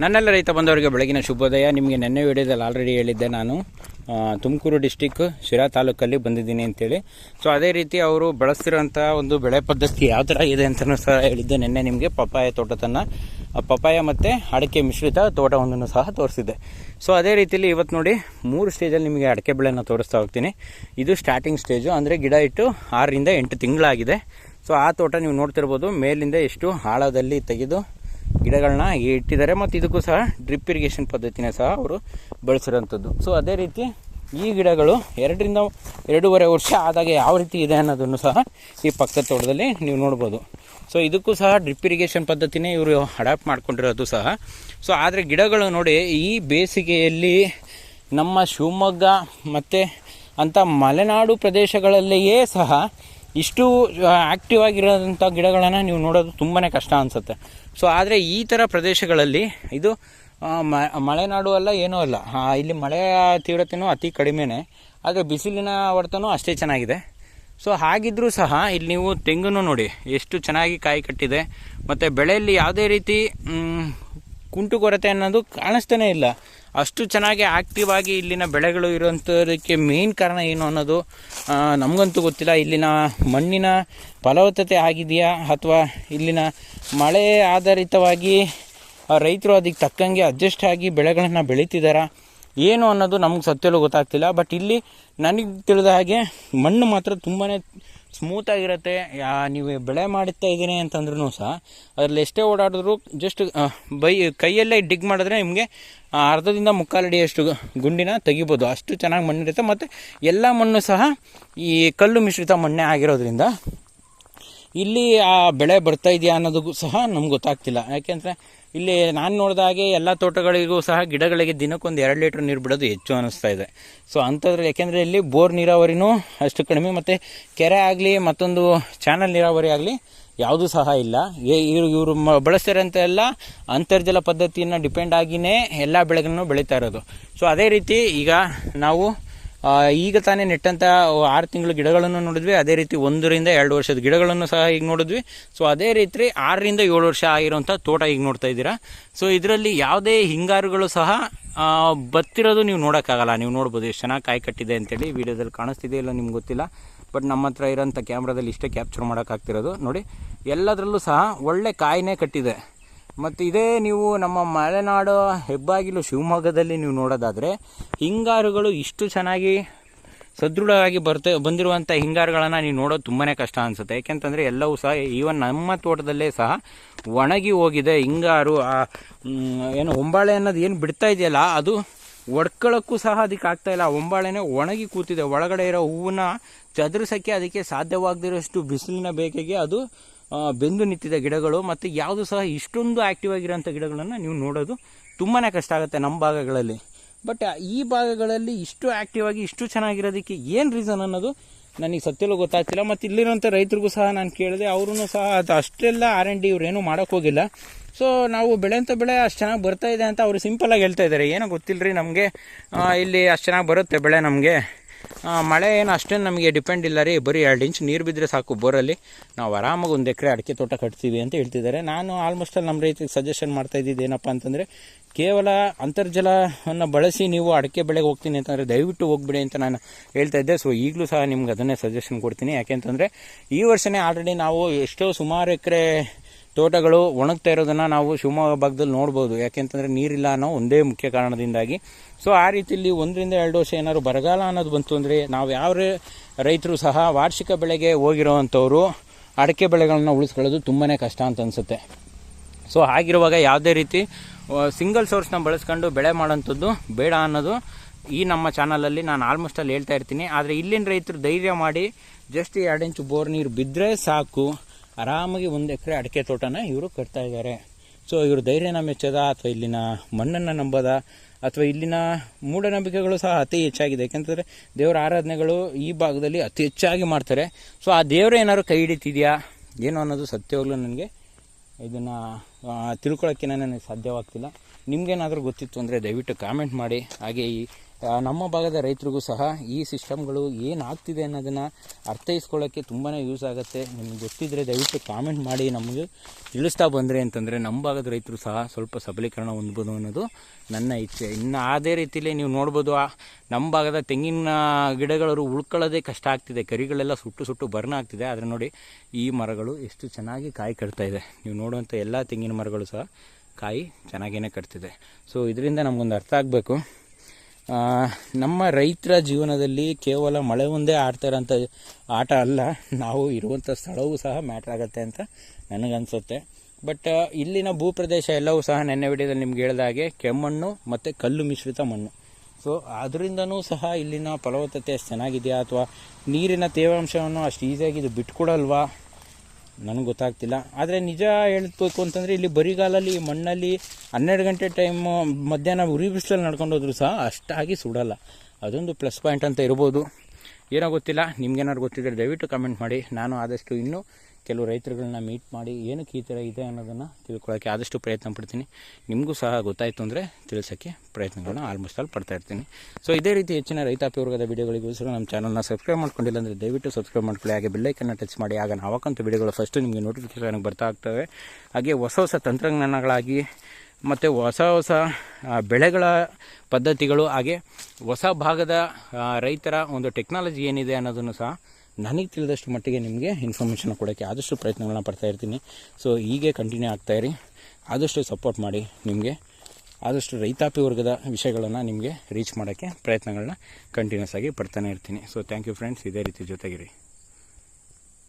ನನ್ನೆಲ್ಲ ರೈತ ಬಂದವರಿಗೆ ಬೆಳಗಿನ ಶುಭೋದಯ. ನಿಮಗೆ ನೆನ್ನೆ ವಿಡಿಯೋದಲ್ಲಿ ಆಲ್ರೆಡಿ ಹೇಳಿದ್ದೆ ನಾನು. ತುಮಕೂರು ಡಿಸ್ಟಿಕ್ ಶಿರಾ ತಾಲೂಕಲ್ಲಿ ಬಂದಿದ್ದೀನಿ ಅಂತೇಳಿ. ಸೊ ಅದೇ ರೀತಿ ಅವರು ಬಳಸ್ತಿರೋಂಥ ಒಂದು ಬೆಳೆ ಪದ್ಧತಿ ಯಾವ ಥರ ಇದೆ ಅಂತಲೂ ಸಹ ಹೇಳಿದ್ದೆ ನಿನ್ನೆ ನಿಮಗೆ. ಪಪ್ಪಾಯ ತೋಟತನ್ನು ಆ, ಪಪ್ಪಾಯ ಮತ್ತು ಅಡಿಕೆ ಮಿಶ್ರಿತ ತೋಟವೊಂದನ್ನು ಸಹ ತೋರಿಸಿದ್ದೆ. ಸೊ ಅದೇ ರೀತಿಯಲ್ಲಿ ಇವತ್ತು ನೋಡಿ ಮೂರು ಸ್ಟೇಜಲ್ಲಿ ನಿಮಗೆ ಅಡಿಕೆ ಬೆಳೆನ ತೋರಿಸ್ತಾ ಹೋಗ್ತೀನಿ. ಇದು ಸ್ಟಾರ್ಟಿಂಗ್ ಸ್ಟೇಜು ಅಂದರೆ ಗಿಡ ಇಟ್ಟು ಆರರಿಂದ ಎಂಟು ತಿಂಗಳಾಗಿದೆ. ಸೊ ಆ ತೋಟ ನೀವು ನೋಡ್ತಿರ್ಬೋದು ಮೇಲಿಂದ ಎಷ್ಟು ಆಳದಲ್ಲಿ ತೆಗೆದು ಗಿಡಗಳನ್ನ ಇಟ್ಟಿದ್ದಾರೆ ಮತ್ತು ಇದಕ್ಕೂ ಸಹ ಡ್ರಿಪ್ ಇರಿಗೇಷನ್ ಪದ್ಧತಿನ ಸಹ ಅವರು ಬಳಸಿರೋಂಥದ್ದು. ಸೊ ಅದೇ ರೀತಿ ಈ ಗಿಡಗಳು ಎರಡರಿಂದ ಎರಡೂವರೆ ವರ್ಷ ಆದಾಗ ಯಾವ ರೀತಿ ಇದೆ ಅನ್ನೋದನ್ನು ಸಹ ಈ ಪಕ್ಕದ ತೋಟದಲ್ಲಿ ನೀವು ನೋಡ್ಬೋದು. ಸೊ ಇದಕ್ಕೂ ಸಹ ಡ್ರಿಪ್ ಇರಿಗೇಷನ್ ಪದ್ಧತಿನೇ ಇವರು ಅಡಾಪ್ಟ್ ಮಾಡ್ಕೊಂಡಿರೋದು ಸಹ. ಸೊ ಆದರೆ ಗಿಡಗಳು ನೋಡಿ ಈ ಬೇಸಿಗೆಯಲ್ಲಿ ನಮ್ಮ ಶಿವಮೊಗ್ಗ ಮತ್ತು ಅಂಥ ಮಲೆನಾಡು ಪ್ರದೇಶಗಳಲ್ಲಿಯೇ ಸಹ ಇಷ್ಟು ಆ್ಯಕ್ಟಿವ್ ಆಗಿರೋಂಥ ಗಿಡಗಳನ್ನು ನೀವು ನೋಡೋದು ತುಂಬಾ ಕಷ್ಟ ಅನಿಸುತ್ತೆ. ಸೊ ಆದರೆ ಈ ಥರ ಪ್ರದೇಶಗಳಲ್ಲಿ ಇದು ಮಳೆನಾಡು ಅಲ್ಲ, ಏನೂ ಅಲ್ಲ. ಇಲ್ಲಿ ಮಳೆಯ ತೀವ್ರತೆಯೂ ಅತಿ ಕಡಿಮೆನೇ. ಆದರೆ ಬಿಸಿಲಿನ ಹೊಡೆತನೂ ಅಷ್ಟೇ ಚೆನ್ನಾಗಿದೆ. ಸೊ ಹಾಗಿದ್ರೂ ಸಹ ಇಲ್ಲಿ ನೀವು ತೆಂಗನ್ನು ನೋಡಿ, ಎಷ್ಟು ಚೆನ್ನಾಗಿ ಕಾಯಿ ಕಟ್ಟಿದೆ. ಮತ್ತು ಬೆಳೆಯಲ್ಲಿ ಯಾವುದೇ ರೀತಿ ಕುಂಟು ಕೊರತೆ ಅನ್ನೋದು ಕಾಣಿಸ್ತಾನೇ ಇಲ್ಲ. ಅಷ್ಟು ಚೆನ್ನಾಗಿ ಆಕ್ಟಿವ್ ಆಗಿ ಇಲ್ಲಿನ ಬೆಳೆಗಳು ಇರುವಂಥದಕ್ಕೆ ಮೇನ್ ಕಾರಣ ಏನು ಅನ್ನೋದು ನಮಗಂತೂ ಗೊತ್ತಿಲ್ಲ. ಇಲ್ಲಿನ ಮಣ್ಣಿನ ಫಲವತ್ತತೆ ಆಗಿದೆಯಾ ಅಥವಾ ಇಲ್ಲಿನ ಮಳೆ ಆಧಾರಿತವಾಗಿ ರೈತರು ಅದಕ್ಕೆ ತಕ್ಕಂಗೆ ಅಡ್ಜಸ್ಟ್ ಆಗಿ ಬೆಳೆಗಳನ್ನು ಬೆಳೀತಿದ್ದಾರಾ ಏನು ಅನ್ನೋದು ನಮ್ಗೆ ಸತ್ಯಲ್ಲೂ ಗೊತ್ತಾಗ್ತಿಲ್ಲ. ಬಟ್ ಇಲ್ಲಿ ನನಗೆ ತಿಳಿದ ಹಾಗೆ ಮಣ್ಣು ಮಾತ್ರ ತುಂಬಾ ಸ್ಮೂತಾಗಿರುತ್ತೆ ಯಾ, ನೀವು ಬೆಳೆ ಮಾಡುತ್ತಾ ಇದ್ದೀನಿ ಅಂತಂದ್ರೂ ಸಹ, ಅದರಲ್ಲಿ ಎಷ್ಟೇ ಓಡಾಡಿದ್ರು ಜಸ್ಟ್ ಬೈ, ಕೈಯಲ್ಲೇ ಡಿಗ್ ಮಾಡಿದ್ರೆ ನಿಮಗೆ ಅರ್ಧದಿಂದ ಮುಕ್ಕಾಲಡಿಯಷ್ಟು ಗುಂಡಿನ ತೆಗಿಬೋದು. ಅಷ್ಟು ಚೆನ್ನಾಗಿ ಮಣ್ಣಿರುತ್ತೆ ಮತ್ತು ಎಲ್ಲ ಮಣ್ಣು ಸಹ ಈ ಕಲ್ಲು ಮಿಶ್ರಿತ ಮಣ್ಣೆ ಆಗಿರೋದ್ರಿಂದ ಇಲ್ಲಿ ಆ ಬೆಳೆ ಬರ್ತಾ ಇದೆಯಾ ಅನ್ನೋದಕ್ಕೂ ಸಹ ನಮ್ಗೆ ಗೊತ್ತಾಗ್ತಿಲ್ಲ. ಯಾಕೆಂದರೆ ಇಲ್ಲಿ ನಾನು ನೋಡಿದ ಹಾಗೆ ಎಲ್ಲ ತೋಟಗಳಿಗೂ ಸಹ ಗಿಡಗಳಿಗೆ ದಿನಕ್ಕೊಂದು ಎರಡು ಲೀಟ್ರ್ ನೀರು ಬಿಡೋದು ಹೆಚ್ಚು ಅನ್ನಿಸ್ತಾ ಇದೆ. ಸೊ ಅಂಥದ್ರಲ್ಲಿ ಯಾಕೆಂದರೆ ಇಲ್ಲಿ ಬೋರ್ ನೀರಾವರಿನೂ ಅಷ್ಟು ಕಡಿಮೆ ಮತ್ತು ಕೆರೆ ಆಗಲಿ ಮತ್ತೊಂದು ಚಾನಲ್ ನೀರಾವರಿ ಆಗಲಿ ಯಾವುದೂ ಸಹ ಇಲ್ಲ. ಇವರು ಇವರು ಮ ಬಳಸ್ತಿರೋಂಥ ಎಲ್ಲ ಅಂತರ್ಜಲ ಪದ್ಧತಿಯನ್ನು ಡಿಪೆಂಡ್ ಆಗಿಯೇ ಎಲ್ಲ ಬೆಳೆಗಳನ್ನು ಬೆಳೀತಾ ಇರೋದು. ಸೊ ಅದೇ ರೀತಿ ಈಗ ನಾವು ಈಗ ತಾನೇ ನೆಟ್ಟಂತ ಆರು ತಿಂಗಳು ಗಿಡಗಳನ್ನು ನೋಡಿದ್ವಿ. ಅದೇ ರೀತಿ ಒಂದರಿಂದ ಎರಡು ವರ್ಷದ ಗಿಡಗಳನ್ನು ಸಹ ಈಗ ನೋಡಿದ್ವಿ. ಸೊ ಅದೇ ರೀತಿ ಆರರಿಂದ ಏಳು ವರ್ಷ ಆಗಿರೋಂಥ ತೋಟ ಈಗ ನೋಡ್ತಾ ಇದ್ದೀರಾ. ಸೊ ಇದರಲ್ಲಿ ಯಾವುದೇ ಹಿಂಗಾರುಗಳು ಸಹ ಬತ್ತಿರೋದು ನೀವು ನೋಡೋಕ್ಕಾಗಲ್ಲ. ನೀವು ನೋಡ್ಬೋದು ಎಷ್ಟು ಚೆನ್ನಾಗಿ ಕಾಯಿ ಕಟ್ಟಿದೆ ಅಂತೇಳಿ ವಿಡಿಯೋದಲ್ಲಿ ಕಾಣಿಸ್ತಿದೆ ಇಲ್ಲ ನಿಮ್ಗೆ ಗೊತ್ತಿಲ್ಲ. ಬಟ್ ನಮ್ಮ ಹತ್ರ ಇರೋಂಥ ಕ್ಯಾಮ್ರಾದಲ್ಲಿ ಇಷ್ಟೇ ಕ್ಯಾಪ್ಚರ್ ಮಾಡೋಕ್ಕಾಗ್ತಿರೋದು. ನೋಡಿ, ಎಲ್ಲದರಲ್ಲೂ ಸಹ ಒಳ್ಳೆ ಕಾಯಿನೇ ಕಟ್ಟಿದೆ. ಮತ್ತು ಇದೇ ನೀವು ನಮ್ಮ ಮಲೆನಾಡು ಹೆಬ್ಬಾಗಿಲು ಶಿವಮೊಗ್ಗದಲ್ಲಿ ನೀವು ನೋಡೋದಾದರೆ ಹಿಂಗಾರುಗಳು ಇಷ್ಟು ಚೆನ್ನಾಗಿ ಸದೃಢವಾಗಿ ಬರ್ತ ಬಂದಿರುವಂಥ ಹಿಂಗಾರುಗಳನ್ನು ನೀವು ನೋಡೋದು ತುಂಬಾ ಕಷ್ಟ ಅನಿಸುತ್ತೆ. ಯಾಕೆಂತಂದರೆ ಎಲ್ಲವೂ ಸಹ ಈವನ್ ನಮ್ಮ ತೋಟದಲ್ಲೇ ಸಹ ಒಣಗಿ ಹೋಗಿದೆ ಹಿಂಗಾರು. ಆ ಏನು ಹೊಂಬಾಳೆ ಅನ್ನೋದು ಏನು ಬಿಡ್ತಾ ಇದೆಯಲ್ಲ, ಅದು ಒಡ್ಕೊಳ್ಳೋಕ್ಕೂ ಸಹ ಅದಕ್ಕೆ ಆಗ್ತಾ ಇಲ್ಲ. ಒಂಬಾಳೆನೇ ಒಣಗಿ ಕೂತಿದೆ. ಒಳಗಡೆ ಇರೋ ಹೂವನ್ನ ಚದುರಿಸೋಕ್ಕೆ ಅದಕ್ಕೆ ಸಾಧ್ಯವಾಗದಿರೋಷ್ಟು ಬಿಸಿಲಿನ ಬೇಕೆಗೆ ಅದು ಬೆಂದು ನಿಂತಿದ ಗಿಡಗಳು ಮತ್ತು ಯಾವುದು ಸಹ ಇಷ್ಟೊಂದು ಆ್ಯಕ್ಟಿವ್ ಆಗಿರೋಂಥ ಗಿಡಗಳನ್ನು ನೀವು ನೋಡೋದು ತುಂಬಾ ಕಷ್ಟ ಆಗುತ್ತೆ ನಮ್ಮ ಭಾಗಗಳಲ್ಲಿ. ಬಟ್ ಈ ಭಾಗಗಳಲ್ಲಿ ಇಷ್ಟು ಆ್ಯಕ್ಟಿವ್ ಆಗಿ ಇಷ್ಟು ಚೆನ್ನಾಗಿರೋದಕ್ಕೆ ಏನು ರೀಸನ್ ಅನ್ನೋದು ನನಗೆ ಸತ್ಯಲ್ಲೂ ಗೊತ್ತಾಗ್ತಿಲ್ಲ. ಮತ್ತು ಇಲ್ಲಿರೋಂಥ ರೈತರಿಗೂ ಸಹ ನಾನು ಕೇಳಿದೆ ಅವರು ಸಹ ಅದು ಅಷ್ಟೆಲ್ಲ ಆರ್ ಎನ್ ಡಿ ಇವ್ರೇನು ಮಾಡೋಕ್ಕೋಗಿಲ್ಲ ಸೊ ನಾವು ಬೆಳೆಂಥ ಬೆಳೆ ಅಷ್ಟು ಚೆನ್ನಾಗಿ ಬರ್ತಾ ಇದೆ ಅಂತ ಅವರು ಸಿಂಪಲಾಗಿ ಹೇಳ್ತಾ ಇದ್ದಾರೆ ಏನೋ ಗೊತ್ತಿಲ್ಲ ರೀ ನಮಗೆ ಇಲ್ಲಿ ಅಷ್ಟು ಚೆನ್ನಾಗಿ ಬರುತ್ತೆ ಬೆಳೆ ನಮಗೆ. ಮಳೆ ಏನು ಅಷ್ಟೇನು ನಮಗೆ ಡಿಪೆಂಡ್ ಇಲ್ಲ ರೀ. ಬರೀ ಎರಡು ಇಂಚ್ ನೀರು ಬಿದ್ದರೆ ಸಾಕು ಬೋರಲ್ಲಿ. ನಾವು ಆರಾಮಾಗಿ ಒಂದು ಎಕರೆ ಅಡಿಕೆ ತೋಟ ಕಟ್ತೀವಿ ಅಂತ ಹೇಳ್ತಿದ್ದಾರೆ. ನಾನು ಆಲ್ಮೋಸ್ಟ್ ಅಲ್ಲಿ ನಮ್ಮ ರೈತರಿಗೆ ಸಜೆಷನ್ ಮಾಡ್ತಾ ಇದ್ದಿದ್ದು ಏನಪ್ಪ ಅಂತಂದರೆ, ಕೇವಲ ಅಂತರ್ಜಲವನ್ನು ಬಳಸಿ ನೀವು ಅಡಿಕೆ ಬೆಳೆಗೆ ಹೋಗ್ತೀನಿ ಅಂತಂದರೆ ದಯವಿಟ್ಟು ಹೋಗ್ಬಿಡಿ ಅಂತ ನಾನು ಹೇಳ್ತಾ ಇದ್ದೆ. ಸೊ ಈಗಲೂ ಸಹ ನಿಮ್ಗೆ ಅದನ್ನೇ ಸಜೆಷನ್ ಕೊಡ್ತೀನಿ. ಯಾಕೆಂತಂದರೆ ಈ ವರ್ಷನೇ ಆಲ್ರೆಡಿ ನಾವು ಎಷ್ಟೋ ಸುಮಾರು ಎಕರೆ ತೋಟಗಳು ಒಣಗ್ತಾ ಇರೋದನ್ನು ನಾವು ಶಿವಮೊಗ್ಗ ಭಾಗದಲ್ಲಿ ನೋಡ್ಬೋದು. ಯಾಕೆಂತಂದ್ರೆ ನೀರಿಲ್ಲ ಅನ್ನೋ ಒಂದೇ ಮುಖ್ಯ ಕಾರಣದಿಂದಾಗಿ. ಸೊ ಆ ರೀತಿಯಲ್ಲಿ ಒಂದರಿಂದ ಎರಡು ವರ್ಷ ಏನಾದ್ರು ಬರಗಾಲ ಅನ್ನೋದು ಬಂತು ಅಂದರೆ ನಾವು ಯಾವ ರೈತರು ಸಹ ವಾರ್ಷಿಕ ಬೆಳೆಗೆ ಹೋಗಿರೋವಂಥವ್ರು ಅಡಿಕೆ ಬೆಳೆಗಳನ್ನ ಉಳಿಸ್ಕೊಳ್ಳೋದು ತುಂಬಾ ಕಷ್ಟ ಅಂತ ಅನಿಸುತ್ತೆ. ಸೊ ಹಾಗಿರುವಾಗ ಯಾವುದೇ ರೀತಿ ಸಿಂಗಲ್ ಸೋರ್ಸ್ನ ಬಳಸ್ಕೊಂಡು ಬೆಳೆ ಮಾಡೋಂಥದ್ದು ಬೇಡ ಅನ್ನೋದು ಈ ನಮ್ಮ ಚಾನಲಲ್ಲಿ ನಾನು ಆಲ್ಮೋಸ್ಟ್ ಅಲ್ಲಿ ಹೇಳ್ತಾ ಇರ್ತೀನಿ. ಆದರೆ ಇಲ್ಲಿನ ರೈತರು ಧೈರ್ಯ ಮಾಡಿ ಜಸ್ಟ್ ಎರಡು ಇಂಚು ಬೋರ್ ನೀರು ಬಿದ್ದರೆ ಸಾಕು. ಆರಾಮಾಗಿ ಒಂದು ಎಕರೆ ಅಡಿಕೆ ತೋಟನ ಇವರು ಕಟ್ತಾ ಇದ್ದಾರೆ. ಸೊ ಇವರು ಧೈರ್ಯನ ಮೆಚ್ಚದ ಅಥವಾ ಇಲ್ಲಿನ ಮಣ್ಣನ್ನು ನಂಬೋದ ಅಥವಾ ಇಲ್ಲಿನ ಮೂಢನಂಬಿಕೆಗಳು ಸಹ ಅತಿ ಹೆಚ್ಚಾಗಿದೆ. ಯಾಕೆಂತಂದರೆ ದೇವರ ಆರಾಧನೆಗಳು ಈ ಭಾಗದಲ್ಲಿ ಅತಿ ಹೆಚ್ಚಾಗಿ ಮಾಡ್ತಾರೆ. ಸೊ ಆ ದೇವರು ಏನಾದ್ರು ಕೈ ಹಿಡಿತಿದೆಯಾ? ಏನು ಅನ್ನೋದು ಸತ್ಯವಾಗ್ಲೂ ನನಗೆ ಇದನ್ನು ತಿಳ್ಕೊಳ್ಳೋಕ್ಕೆ ನನಗೆ ಸಾಧ್ಯವಾಗ್ತಿಲ್ಲ. ನಿಮಗೇನಾದರೂ ಗೊತ್ತಿತ್ತು ಅಂದರೆ ದಯವಿಟ್ಟು ಕಾಮೆಂಟ್ ಮಾಡಿ. ಹಾಗೆ ಈ ನಮ್ಮ ಭಾಗದ ರೈತರಿಗೂ ಸಹ ಈ ಸಿಸ್ಟಮ್ಗಳು ಏನಾಗ್ತಿದೆ ಅನ್ನೋದನ್ನು ಅರ್ಥೈಸ್ಕೊಳ್ಳೋಕ್ಕೆ ತುಂಬಾ ಯೂಸ್ ಆಗುತ್ತೆ. ನಿಮ್ಗೆ ಗೊತ್ತಿದ್ದರೆ ದಯವಿಟ್ಟು ಕಾಮೆಂಟ್ ಮಾಡಿ, ನಮಗೆ ತಿಳಿಸ್ತಾ ಬಂದರೆ ಅಂತಂದರೆ ನಮ್ಮ ಭಾಗದ ರೈತರು ಸಹ ಸ್ವಲ್ಪ ಸಬಲೀಕರಣ ಹೊಂದ್ಬೋದು ಅನ್ನೋದು ನನ್ನ ಇಚ್ಛೆ. ಇನ್ನು ಅದೇ ರೀತಿಯಲ್ಲಿ ನೀವು ನೋಡ್ಬೋದು ನಮ್ಮ ಭಾಗದ ತೆಂಗಿನ ಗಿಡಗಳು ಉಳ್ಕೊಳ್ಳೋದೇ ಕಷ್ಟ ಆಗ್ತಿದೆ. ಕರಿಗಳೆಲ್ಲ ಸುಟ್ಟು ಸುಟ್ಟು ಬರ್ನ ಆಗ್ತಿದೆ. ಆದರೆ ನೋಡಿ, ಈ ಮರಗಳು ಎಷ್ಟು ಚೆನ್ನಾಗಿ ಕಾಯಿ ಕಟ್ತಾ ಇದೆ. ನೀವು ನೋಡುವಂಥ ಎಲ್ಲ ತೆಂಗಿನ ಮರಗಳು ಸಹ ಕಾಯಿ ಚೆನ್ನಾಗೇ ಕಟ್ತಿದೆ. ಸೊ ಇದರಿಂದ ನಮಗೊಂದು ಅರ್ಥ ಆಗಬೇಕು. ನಮ್ಮ ರೈತರ ಜೀವನದಲ್ಲಿ ಕೇವಲ ಮಳೆ ಒಂದೇ ಆಡ್ತಾ ಇರೋಂಥ ಆಟ ಅಲ್ಲ, ನಾವು ಇರುವಂಥ ಸ್ಥಳವೂ ಸಹ ಮ್ಯಾಟ್ರ್ ಆಗುತ್ತೆ ಅಂತ ನನಗನ್ಸುತ್ತೆ. ಬಟ್ ಇಲ್ಲಿನ ಭೂಪ್ರದೇಶ ಎಲ್ಲವೂ ಸಹ ನೆನ್ನೆ ವಿಡಿಯೋದಲ್ಲಿ ನಿಮ್ಗೆ ಹೇಳಿದ ಹಾಗೆ ಕೆಮ್ಮಣ್ಣು ಮತ್ತು ಕಲ್ಲು ಮಿಶ್ರಿತ ಮಣ್ಣು. ಸೊ ಅದರಿಂದನೂ ಸಹ ಇಲ್ಲಿನ ಫಲವತ್ತತೆ ಅಷ್ಟು ಚೆನ್ನಾಗಿದೆಯಾ ಅಥವಾ ನೀರಿನ ತೇವಾಂಶವನ್ನು ಅಷ್ಟು ಈಸಿಯಾಗಿ ಇದು ಬಿಟ್ಕೊಡಲ್ವಾ? ನನಗೆ ಗೊತ್ತಾಗ್ತಿಲ್ಲ. ಆದರೆ ನಿಜ ಹೇಳ್ಬೇಕು ಅಂತಂದರೆ ಇಲ್ಲಿ ಬರಿಗಾಲಲ್ಲಿ ಮಣ್ಣಲ್ಲಿ ಹನ್ನೆರಡು ಗಂಟೆ ಟೈಮ್ ಮಧ್ಯಾಹ್ನ ಉರಿ ಬಿಸಿಲಲ್ಲಿ ನಡ್ಕೊಂಡು ಹೋದ್ರು ಸಹ ಅಷ್ಟಾಗಿ ಸುಡಲ್ಲ. ಅದೊಂದು ಪ್ಲಸ್ ಪಾಯಿಂಟ್ ಅಂತ ಇರ್ಬೋದು. ಏನೋ ಗೊತ್ತಿಲ್ಲ, ನಿಮ್ಗೇನಾದ್ರು ಗೊತ್ತಿದ್ದರೆ ದಯವಿಟ್ಟು ಕಮೆಂಟ್ ಮಾಡಿ. ನಾನು ಆದಷ್ಟು ಇನ್ನೂ ಕೆಲವು ರೈತರುಗಳನ್ನ ಮೀಟ್ ಮಾಡಿ ಏನಕ್ಕೆ ಈ ಥರ ಇದೆ ಅನ್ನೋದನ್ನು ತಿಳ್ಕೊಳ್ಳೋಕ್ಕೆ ಆದಷ್ಟು ಪ್ರಯತ್ನ ಪಡ್ತೀನಿ. ನಿಮಗೂ ಸಹ ಗೊತ್ತಾಯಿತು ಅಂದರೆ ತಿಳಿಸೋಕ್ಕೆ ಪ್ರಯತ್ನಗಳನ್ನ ಆಲ್ಮೋಸ್ಟ್ ಆಲ್ ಪಡ್ತಾ ಇರ್ತೀನಿ. ಸೊ ಇದೇ ರೀತಿ ಹೆಚ್ಚಿನ ರೈತಾಪಿ ವರ್ಗದ ವಿಡಿಯೋಗಳಿಗೋಸ್ಕರ ನಮ್ಮ ಚಾನಲ್ನ ಸಬ್ಸ್ಕ್ರೈಬ್ ಮಾಡ್ಕೊಂಡಿಲ್ಲ ಅಂದರೆ ದಯವಿಟ್ಟು ಸಬ್ಸ್ಕ್ರೈಬ್ ಮಾಡ್ಕೊಳ್ಳಿ. ಹಾಗೆ ಬೆಲ್ಲೈಕನ್ನು ಟಚ್ ಮಾಡಿ. ಆಗ ನಾವು ವೀಡಿಯೋಗಳು ವಿಡಿಯೋಗಳು ಫಸ್ಟು ನಿಮಗೆ ನೋಟಿಫಿಕೇಶನ್ ಬರ್ತಾ ಆಗ್ತವೆ. ಹಾಗೆ ಹೊಸ ಹೊಸ ತಂತ್ರಜ್ಞಾನಗಳಾಗಿ ಮತ್ತು ಹೊಸ ಹೊಸ ಬೆಳೆಗಳ ಪದ್ಧತಿಗಳು, ಹಾಗೆ ಹೊಸ ಭಾಗದ ರೈತರ ಒಂದು ಟೆಕ್ನಾಲಜಿ ಏನಿದೆ ಅನ್ನೋದನ್ನು ಸಹ ನನಗೆ ತಿಳಿದಷ್ಟು ಮಟ್ಟಿಗೆ ನಿಮಗೆ ಇನ್ಫಾರ್ಮೇಷನ್ ಕೊಡೋಕ್ಕೆ ಆದಷ್ಟು ಪ್ರಯತ್ನಗಳನ್ನ ಪಡ್ತಾ ಇರ್ತೀನಿ. ಸೊ ಹೀಗೆ ಕಂಟಿನ್ಯೂ ಆಗ್ತಾ ಇರಿ. ಆದಷ್ಟು ಸಪೋರ್ಟ್ ಮಾಡಿ ನಿಮಗೆ. ಆದಷ್ಟು ರೈತಾಪಿ ವರ್ಗದ ವಿಷಯಗಳನ್ನು ನಿಮಗೆ ರೀಚ್ ಮಾಡೋಕ್ಕೆ ಪ್ರಯತ್ನಗಳನ್ನ ಕಂಟಿನ್ಯೂಸ್ ಆಗಿ ಪಡ್ತಾನೆ ಇರ್ತೀನಿ. ಸೊ ಥ್ಯಾಂಕ್ ಯು ಫ್ರೆಂಡ್ಸ್ ಇದೇ ರೀತಿ ಜೊತೆಗಿರಿ.